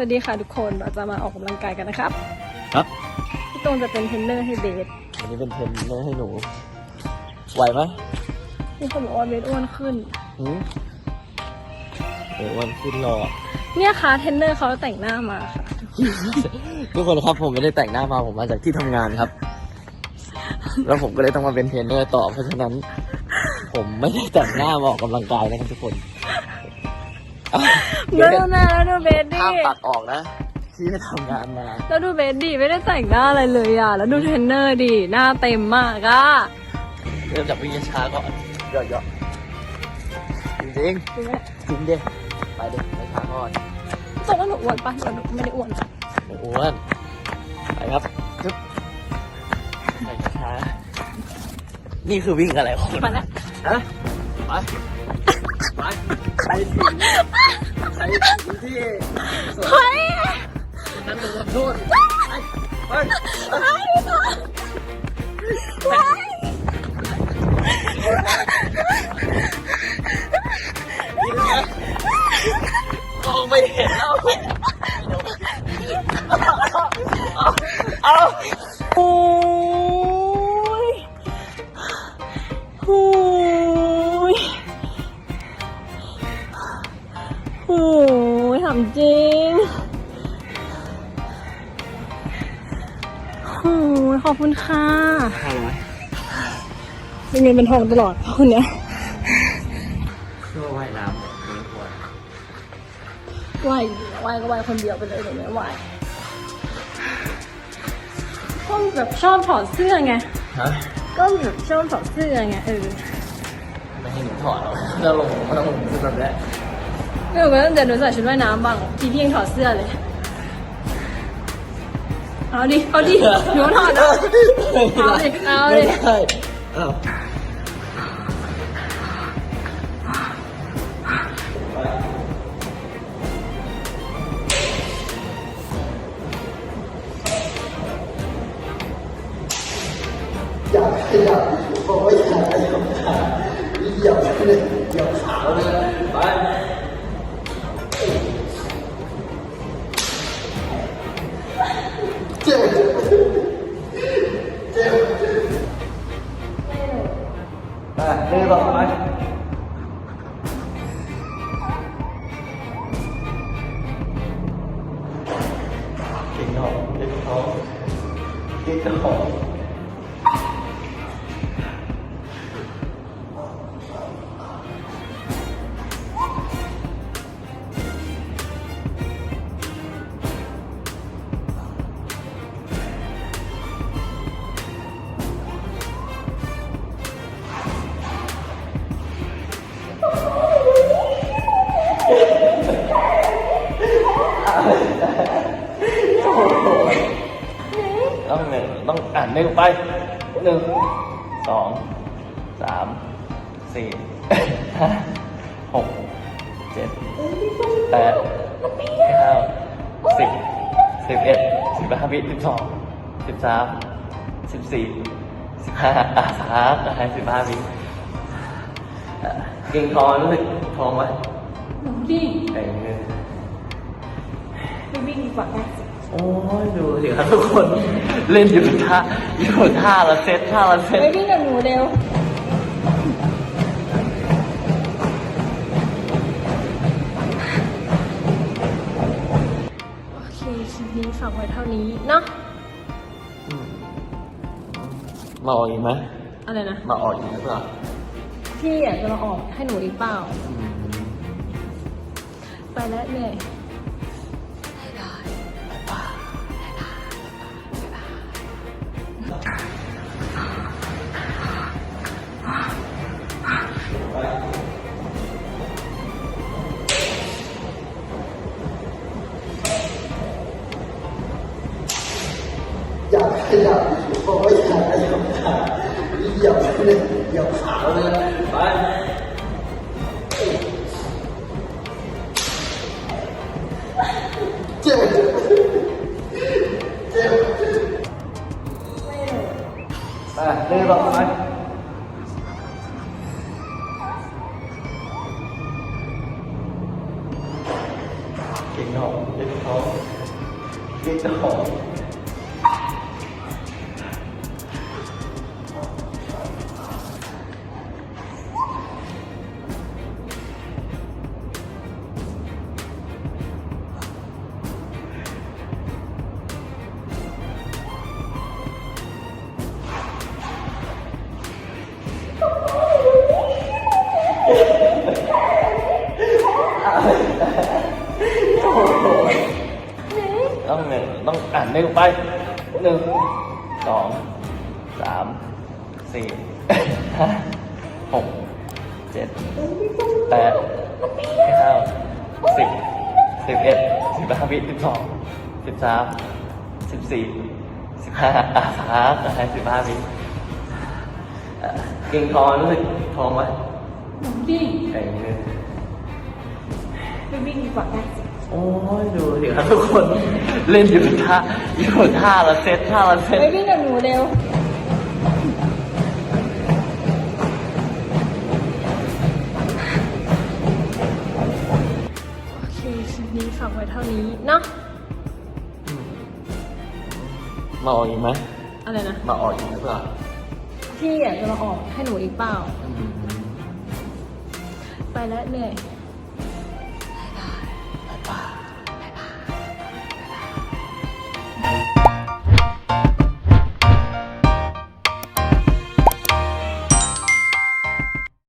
สวัสดีค่ะทุกคนเราจะมาออกกำลังกายกันนะครับ ครับ พี่ตรงจะเป็นเทรนเนอร์ให้เบสอันนี้เป็นเทรนเนอร์ให้หนู ไหวไหมมีคนบอกว่าเบสอ้วนขึ้นหืมเดี๋ยววันขึ้นรอเนี่ยค่ะเทรนเนอร์เขาแต่งหน้ามาค่ะทุกคนครับผมไม่ได้แต่งหน้ามาผมมาจากที่ทำงานครับ แล้วผมก็เลยต้องมาเป็นเทรนเนอร์ต่อเพราะฉะนั้น ผมไม่ได้แต่งหน้ามาออกกำลังกายนะครับทุกคนอะเดี๋ยว แล้วดูหน้าแล้วดูเบสดิห้ามตัดออกนะที่ไปทำงานมา แล้วดูเบสดิไม่ได้แต่งหน้าอะไรเลยอะ แล้วดูเทรนเนอร์ดิหน้าเต็มมากอะเริ่มจากวิ่งช้าๆก่อนเยอะๆจริงจริงไหมๆจริงดิไปดิไปช้าก่อนตรงว่าหนูอ้วนปะหนูไม่ได้อ้วนหนูอ้วนไปครับจึ๊บไปช้าๆนี่คือวิ่งอะไรของมาแล้วฮะไปไป ไปถึงไปถึงที่สวนเฮ้ยนั้นลงโทษไปไปมองไม่เห็นเอาเอาโอ้ยโอ้ โอ้ยถามจริงโอ้ยขอบคุณค่ะห้าร้อยเป็นเงินเป็นทองตลอดคนเนี้ยเพื่อว่ายน้ำเนี่ยไม่ควรไหวไหวก็ไหวคนเดียวไปเลยเดี๋ยวนี้ไหวก็แบบชอบถอดเสื้อไง ฮะ ก็แบบชอบถอดเสื้อไงเออ ไม่ให้หนูถอดหรอกเราลงเราลงคือแบบนี้ เดี๋ยวก็เดี๋ยวหนูใส่ชุดว่ายน้ำบ้างพี่พี่ยังถอดเสื้อเลย เอาดิ เอาดิ หนูถอดนะเอาดิเอาดิ ไม่ได้เอาอย่าขยับบอกว่าอย่าขยับขาอย่าเลย เก่งหรอเก่งท้องเก่งท้อง ต้องหนึ่งต้องอ่านหนึ่งไปหนึ่งสองสามสี่ห้าหกเจ็ดแปดเก้าสิบสิบเอ็ดสิบห้าวิสิบสองสิบสามสิบสี่สิบห้าอะสามอะให้สิบห้าวิเก่งท้อรู้สึกท้องไหมหนูดิเออไปวิ่งดีกว่าไหม โอ้ยดูสิครับทุกคนเล่นอยู่ท่าอยู่ท่าละเซตท่าละเซตไปวิ่งกับหนูเร็ว โอเคคลิปนี้ฝากไว้เท่านี้เนาะ มาออกอีกไหมอะไรนะ มาออกอีกหรือเปล่าพี่อยากจะมาออกให้หนูอีกเปล่า ไปแล้วเหนื่อย ย่าขยับบอกว่าอย่าขยับขาอย่าเลยอย่าขาเลยไปเจ็บเจ็บไปเดินต่อไปเก่งหนองเก่งท้องเก่งท้อง ต้องหนึ่งต้องอ่านหนึ่งไปหนึ่งสองสามสี่ห้าหกเจ็ดแปดเก้าสิบสิบเอ็ดสิบห้าวิสิบสองสิบสามสิบสี่สิบห้าอะครับอะสิบห้าวิเก่งท้องรู้สึกท้องไหม วิ่งเก่งเลยไปวิ่งดีกว่าได้โอ้ยดูสิครับทุกคนเล่นอยู่ท่าอยู่ท่าละเซตท่าละเซตไปวิ่งกับหนูเร็วโอเคคลิปนี้ฝากไว้เท่านี้เนาะมาออกอีกไหมอะไรนะมาออกอีกหรือเปล่าพี่อยากจะมาออกให้หนูอีกเปล่า ไปแล้วเหนื่อย